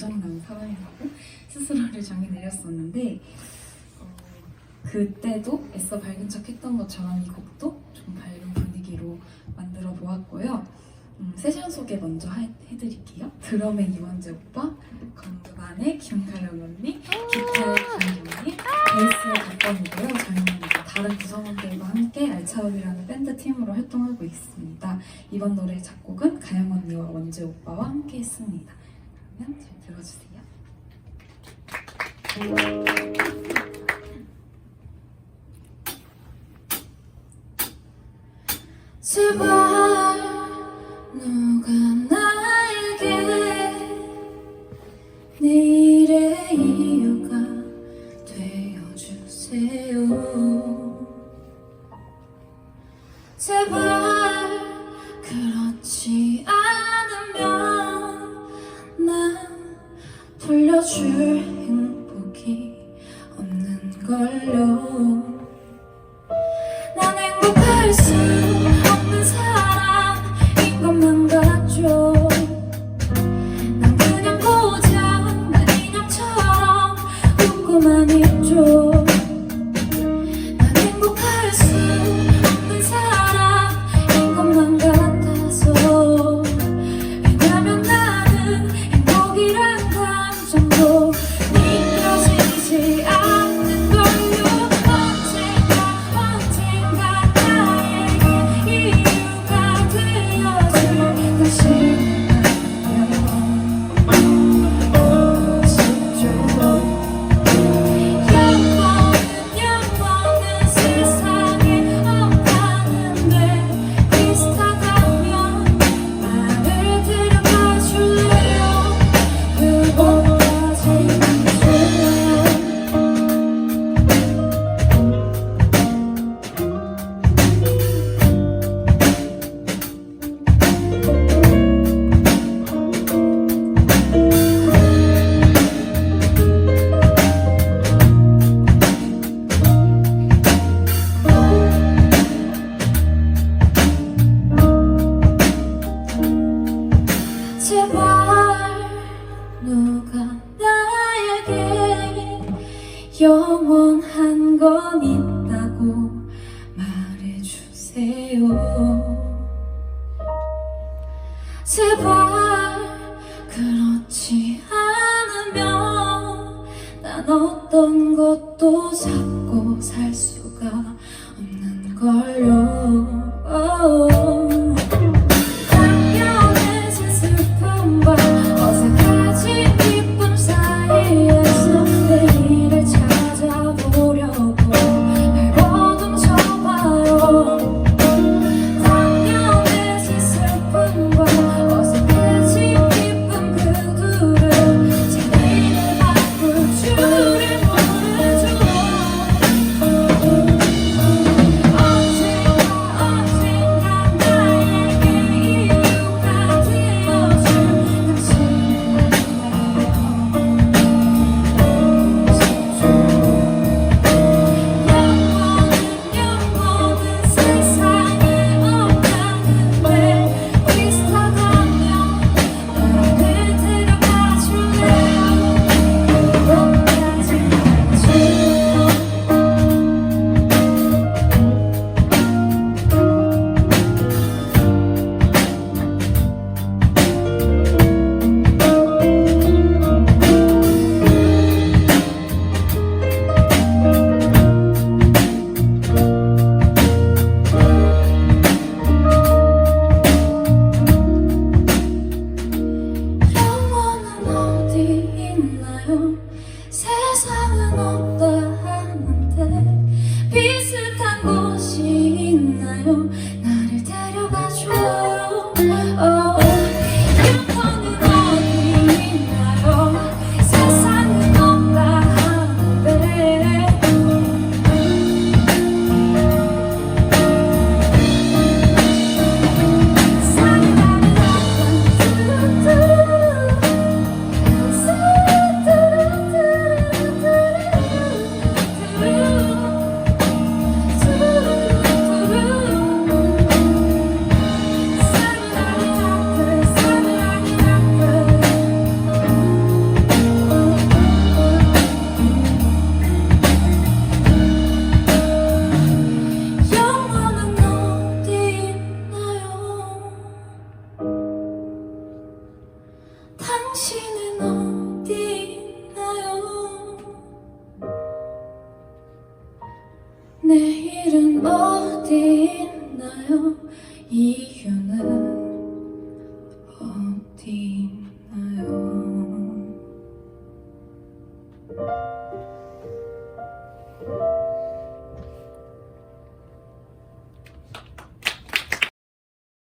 고장난 사람이라고 스스로를 정의 내렸었는데 어, 그때도 애써 밝은 척 했던 것처럼 이 곡도 좀 밝은 분위기로 만들어 보았고요. 음, 세션 소개 먼저 하- 해드릴게요. 드럼의 이원재 오빠, 건두반의 김가영 언니, 기타의 김윤님, 베이스의 박건이고요. 저희는 다른 구성원들과 함께 알차움이라는 밴드 팀으로 활동하고 있습니다. 이번 노래 작곡은 가영 언니와 원재 오빠와 함께 했습니다. 그러면 잘 들어주세요. 제발 누가 나에게 내 일의 이유가 되어주세요 제발 돌려줄 행복이 없는 걸요 누가 나에게 영원한 건 있다고 말해주세요. 제발 그렇지 않으면 난 어떤 것도 잡고 살 수가 없는 걸 Oh. 내일은 어디 있나요? 이유는